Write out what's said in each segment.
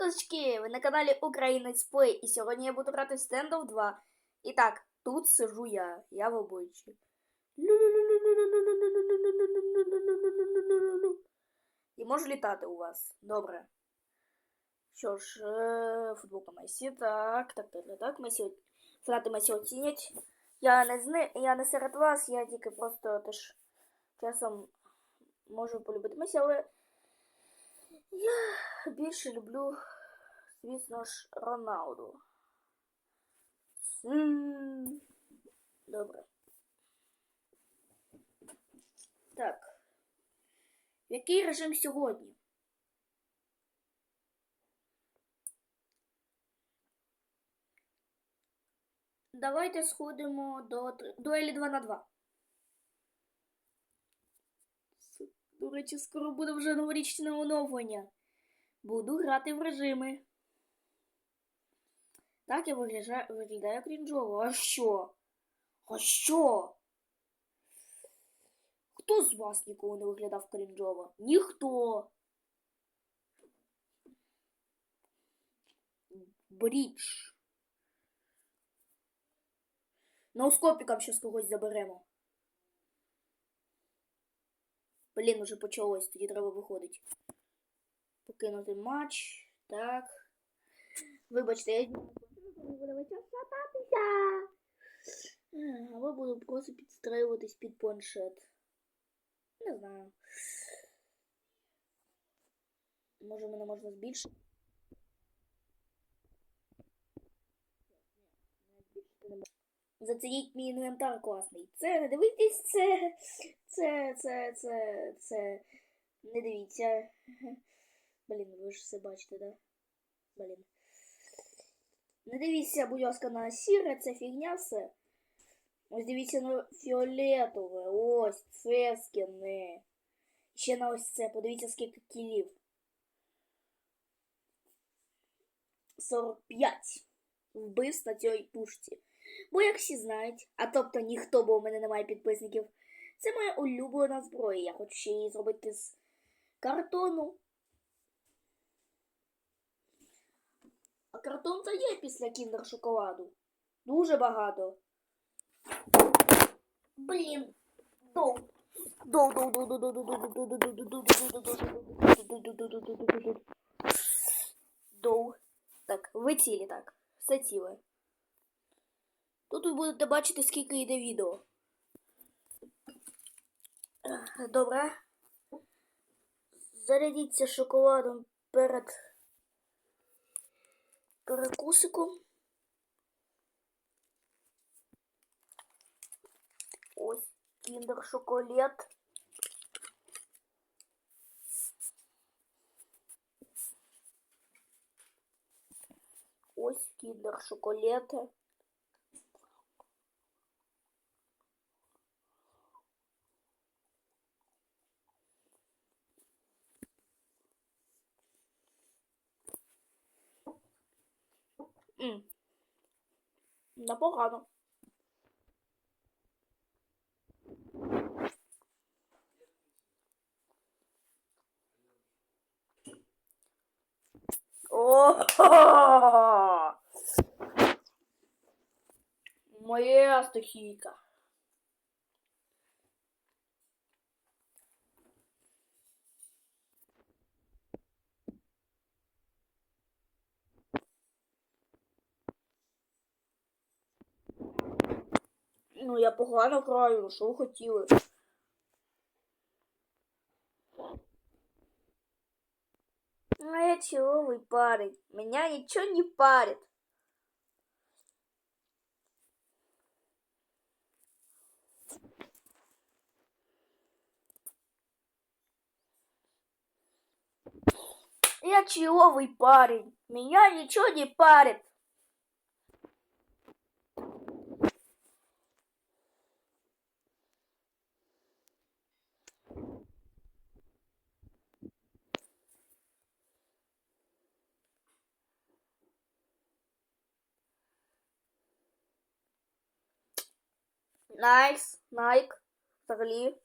козачки! Ви на каналі Українець Плей, і сьогодні я буду грати в Standoff 2. І так, тут сижу я, я в обличчі. І можу літати у вас. Добре. Що ж, е, футболка Месі. Так, так, так, так. Месі, фанати Месі оцінять. Я не зни, я не серед вас, я тільки просто теж часом можу полюбити Месі, але я більше люблю, звісно ж, Роналду. Добре. Так. Який режим сьогодні? Давайте сходимо до дуелі 2 на 2. До речі, скоро буде вже новорічне оновлення. Буду грати в режими. Так я вигляжаю, виглядаю крінжово. А що? А що? Хто з вас ніколи не виглядав крінжово? Ніхто. Брідж. Ноускопіком щас когось заберемо. Блін, уже почалось, тоді треба виходити. Покинути матч. Так. Вибачте, я буду шататися. Або буду просто підстраюватись під планшет. Не знаю. Може мене можна збільшити? Зацініть мій інвентар класний. Це не дивитесь, це. Це, це, це, це. Не дивіться. Блін, ви ж все бачите, да? Блін. Не дивіться, будь ласка, на сіре, це фігня все. Ось дивіться на фіолетове. Ось це скини. Ще на ось це. Подивіться, скільки кілів. 45 вбивств на цій пушці. Бо як всі знають, а тобто ніхто, бо у мене немає підписників, це моя улюблена зброя. Я хочу ще її зробити з картону. А картон то є після кіндер шоколаду. Дуже багато. Блін. Доу, доу, доу, доу, доу, доу, доу, доу, доу, доу, доу, доу, доу, доу. Доу. Так, ви цілі так. Все ціле. Тут ви будете бачити, скільки йде відео. Добре. Зарядіться шоколадом перед перекусиком. Ось кіндер шоколад. Ось кіндер шоколад. М. Непогано. О! Моя стихійка. Ну, я погано граю, ну, що ви хотіли? Ну, я чего парень? Меня ничего не парит. Я человый парень. Меня ничего не парит. Nice, Mike, взагалі.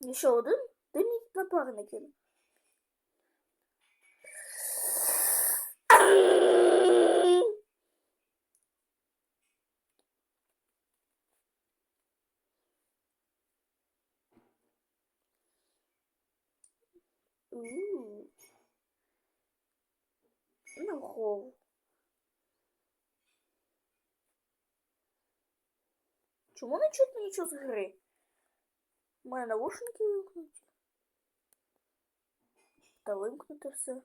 І ще один? Ти мій напарник. Ну, холл. Чому не чутно нічого з гри? У мене наушники вимкнуті. Та вимкнути все.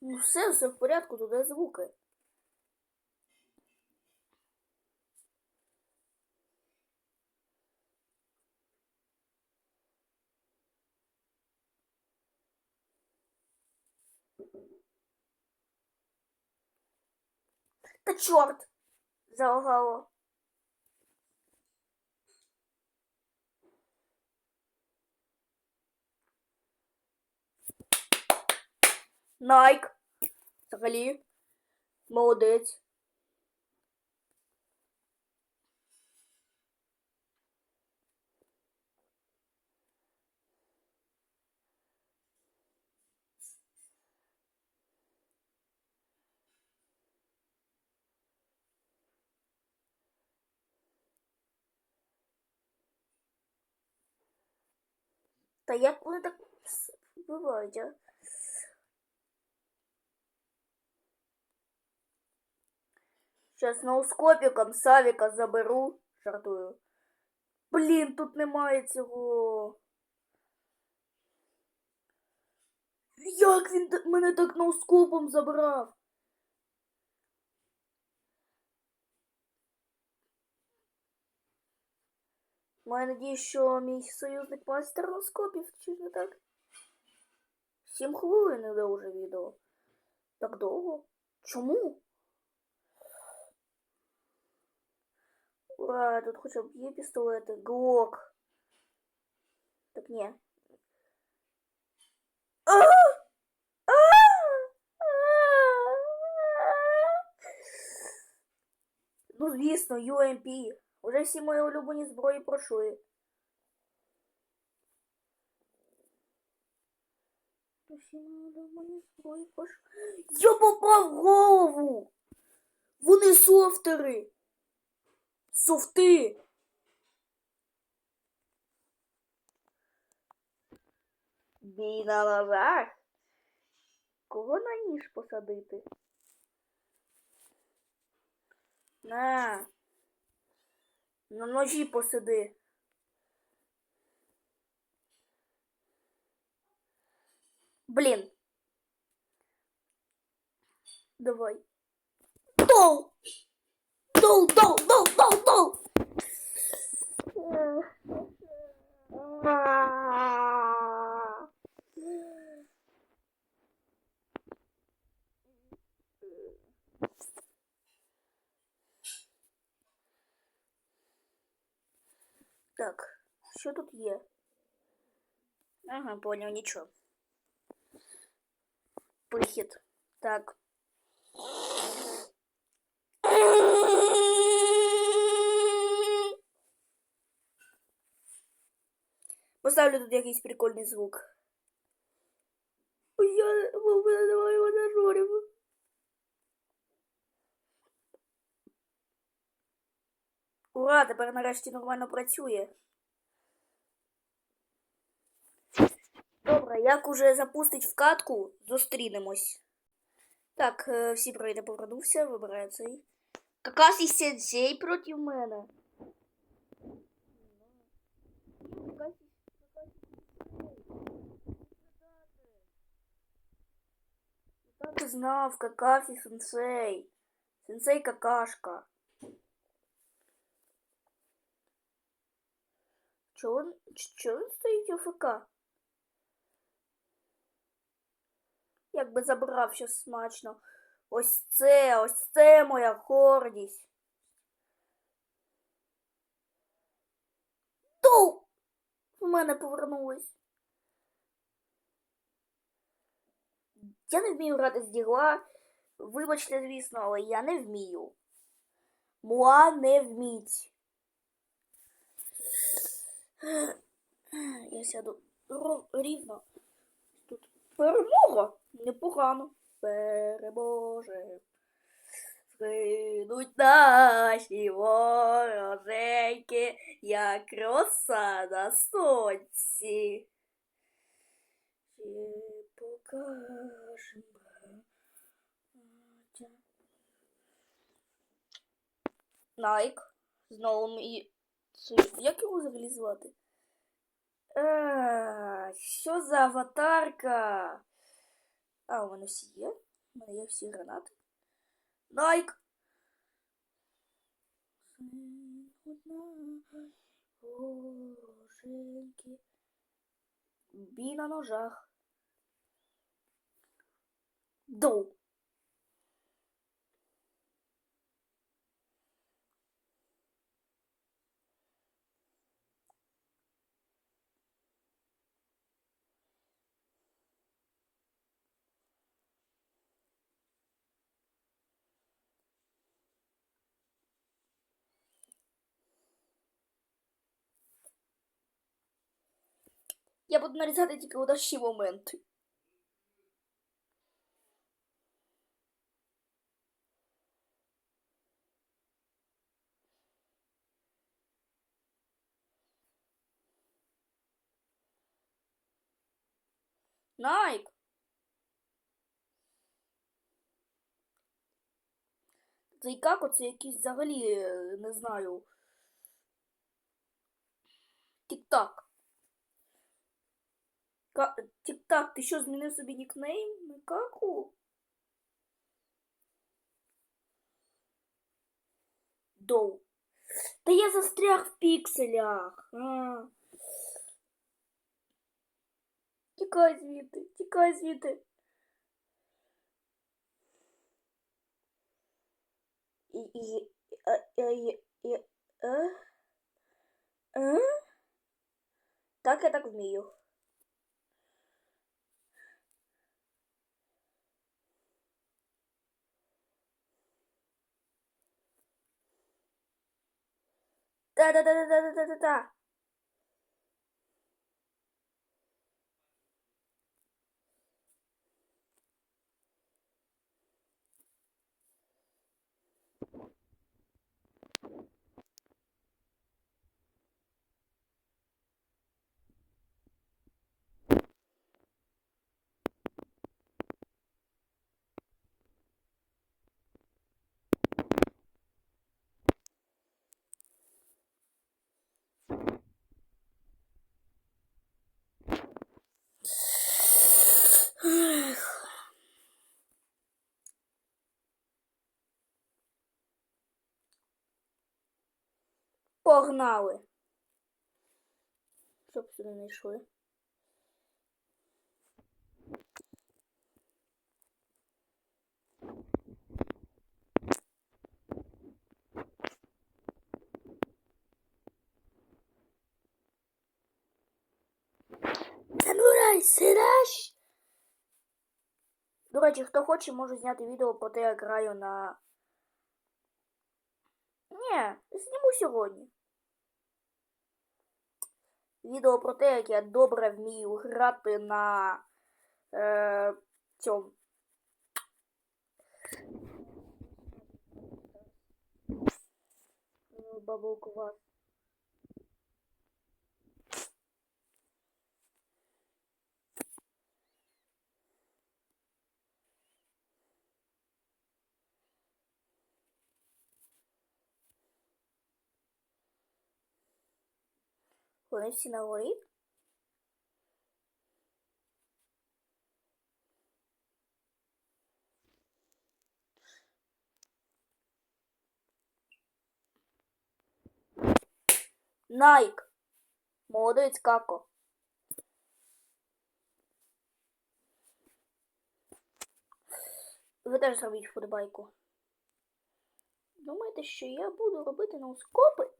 Ну все, все в порядку, туди звуки. Та чорт! Залагало. Найк. Взагалі. Молодець. Та як вони так бувають, а? Сейчас ноускопіком Савіка заберу. Жартую. Блін, тут немає цього. Як він мене так ноускопом забрав? Маю надію, що мій союзник майстер ноускопів, чи не так? Сім хвилин іде уже відео. Так довго? Чому? Ура, тут хоча б є пістолети. Глок. Так ні. А! А! Ну, звісно, UMP. Уже всі мої улюблені зброї пройшли. Всі мої улюблені зброї пройшли. Я попав в голову! Вони софтери! Софти! Бій на ножах? Кого на ніж посадити? На. На ножі посиди. Блін. Давай. Дол! Дол, дол, дол, дол, дол! Так, що тут є? Ага, понял, нічого. Вихід. Так. Поставлю тут якийсь прикольний звук. Ой, Я мене немає монажорів. Ура, тепер нарешті нормально працює. Як уже запустить вкатку, зустрінемось. Так, е, всі пройде повернувся, вибираю цей. Какас сенсей проти мене. Так і знав, какафі сенсей. Сенсей какашка. Чого він, чого він стоїть ОФК? Як би забрав щось смачно. Ось це, ось це моя гордість. Ту! У мене повернулось. Я не вмію грати з дігла. Вибачте, звісно, але я не вмію. Муа не вміть. Я сяду рівно. Тут перемога. Непогано. Переможе. Згинуть наші вороженьки, як роса на сонці. Ще покажем. браття. Найк. Знову мій. цей- Як його взагалі звати? Е, що за аватарка? А, у мене всі є. У мене є всі гранати. Найк. Бій на ножах. Доу. Я буду нарізати тільки удачі моменти. Найк. Цей како це якийсь взагалі, е, не знаю. Тік-так. Ка- Тік-так, ти що, змінив собі нікнейм на каку? Доу. Та я застряг в пікселях. А. Тікай звідти, тікай звідти. І, і, а, а, і, і, а? А? Так, я так вмію. 哒哒哒哒哒哒哒哒。Погнали. Щоб сюди не йшли. Самурай, сидаш? До речі, хто хоче, може зняти відео про те, як граю на. Ні, зніму сьогодні. Відео про те, як я добре вмію грати на е, цьому. Бабу квас. Вони всі на горі? Найк. Молодець како. Ви теж зробіть вподобайку. Думаєте, що я буду робити ноускопи?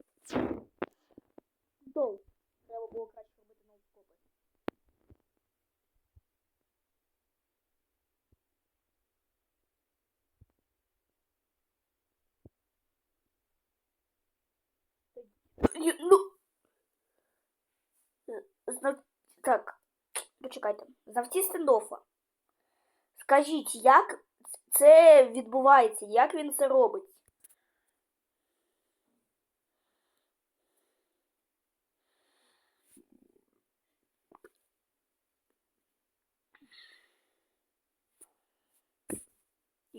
Доу треба було краще робити ноускопи. Ну. Так, почекайте. Знавці стендофа. Скажіть, як це відбувається, як він це робить?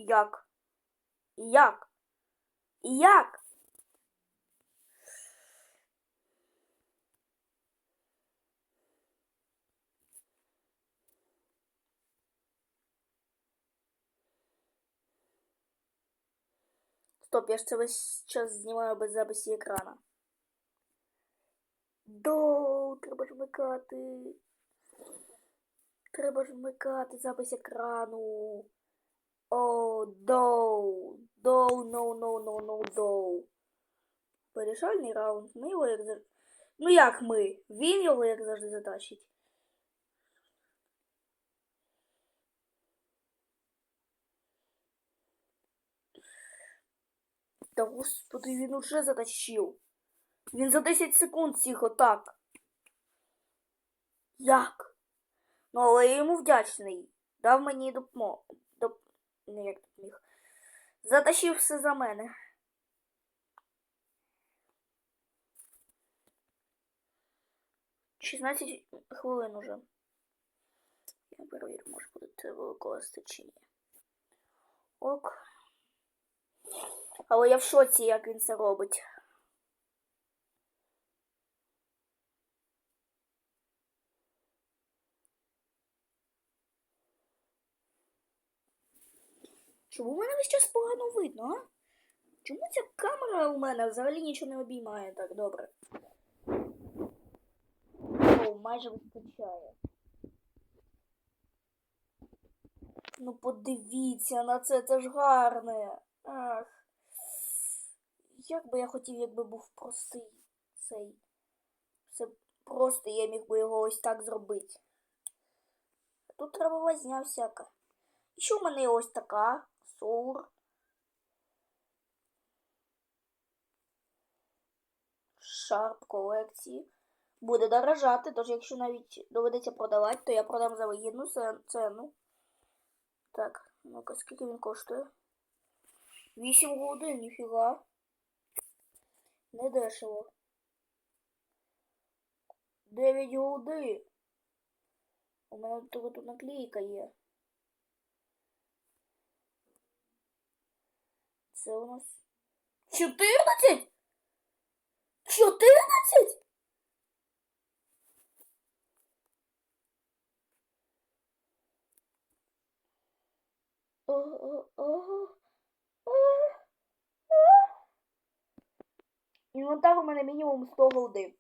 Як? Як? Як? Стоп, я ж це весь час знімаю без записі екрана. Доу, треба ж вмикати. Треба ж вмикати запис екрану. О, доу. Доу, ноу, ноу, ноу, ноу, доу. Вирішальний раунд. Ми його як завжди. Ну як ми? Він його як завжди затащить. Та господи, він уже затащив. Він за 10 секунд всіх отак. Як? Ну, але я йому вдячний. Дав мені допомогу. Не як тут міг. Затащив все за мене. Шістнадцять хвилин уже. Я перевірю, може буде викласти чи ні. Ок. Але я в шоці, як він це робить. Чому мене весь час погано видно, а? Чому ця камера у мене взагалі нічого не обіймає так добре? О, майже вистачає. Ну подивіться на це, це ж гарне. Ах. Як би я хотів, якби був простий цей. Це просто я міг би його ось так зробити. Тут треба возня всяка. Що в мене ось така соур. Шарп колекції. Буде дорожати, тож якщо навіть доведеться продавати, то я продам за вигідну ціну. Так, ну-ка, скільки він коштує? 8 годин, ніфіга. Не дешево. 9 голди. У мене тут наклейка є. Це у нас 14? 14? Інвентар у мене мінімум 100 голди.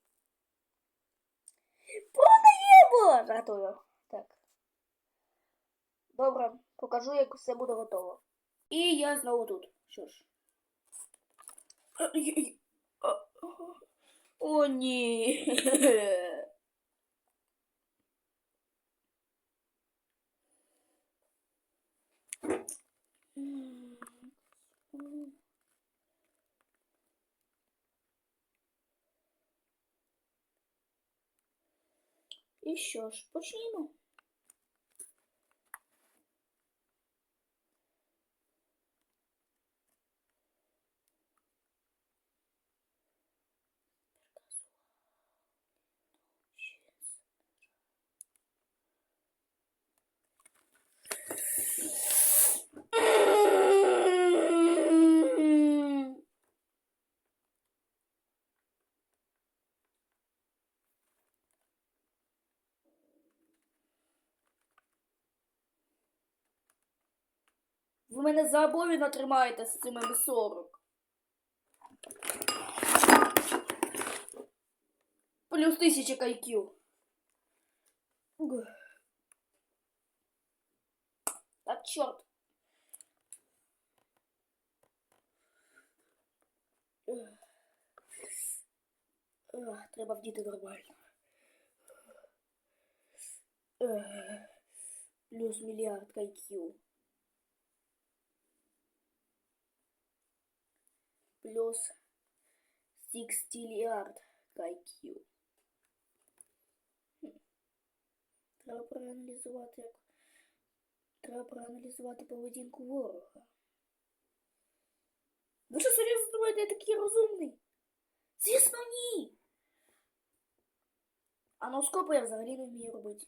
Продаємо! Жартую. Так. Добре, покажу, як все буде готово. І я знову тут. Що ж. О, ні. І що ж, почнімо. Ви мене за обов'язково тримаєте з цими М40. Плюс тисяча кайків. Так, чорт. Треба вдіти нормально. Плюс мільярд кайків. плюс 60 лиард IQ. Треба проаналізувати, як. Треба проаналізувати поведінку ворога. Ви що серйозно думаєте, я такий розумний? Звісно, ні. А носкопи я взагалі не вмію робити.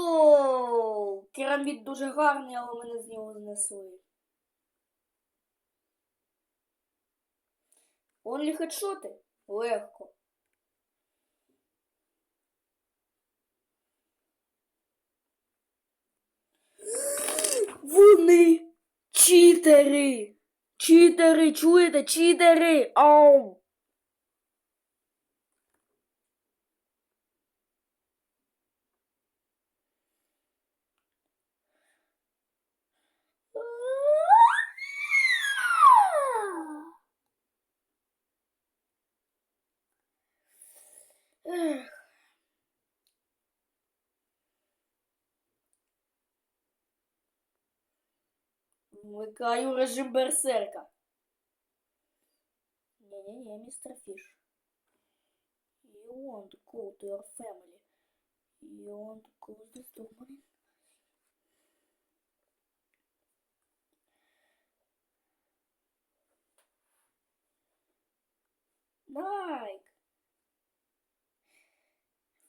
Найк! До керамбіт дуже гарний, але мене з нього знесли. Онлі хедшоти? Легко. Вони читери. Читери, чуєте? Читери. Ау. Ех. Вмикаю режим берсерка. Не-не-не, мистер Фиш. You want to go to your family. You want to close this door, man?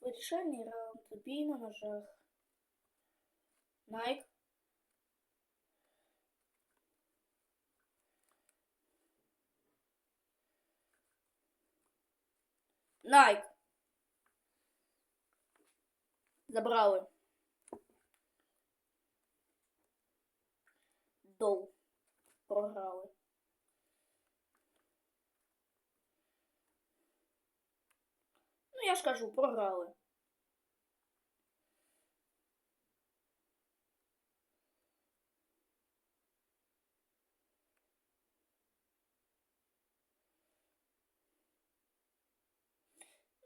Вирішальний раунд. Бій на ножах. Найк. Найк. Забрали. Доу. Програли. Ну, я ж кажу, програли.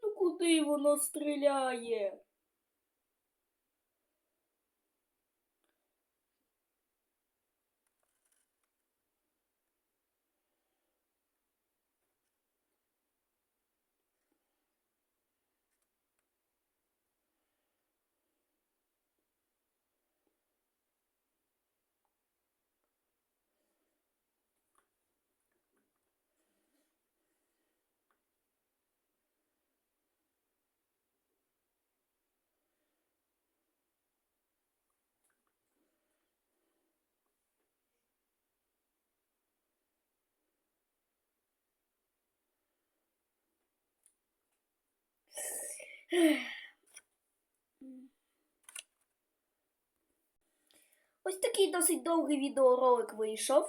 Ну куди воно стріляє? Ось такий досить довгий відеоролик вийшов.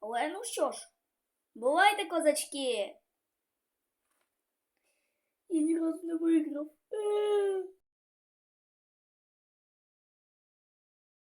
Але ну що ж, бувайте, козачки! Я ні разу не виграв.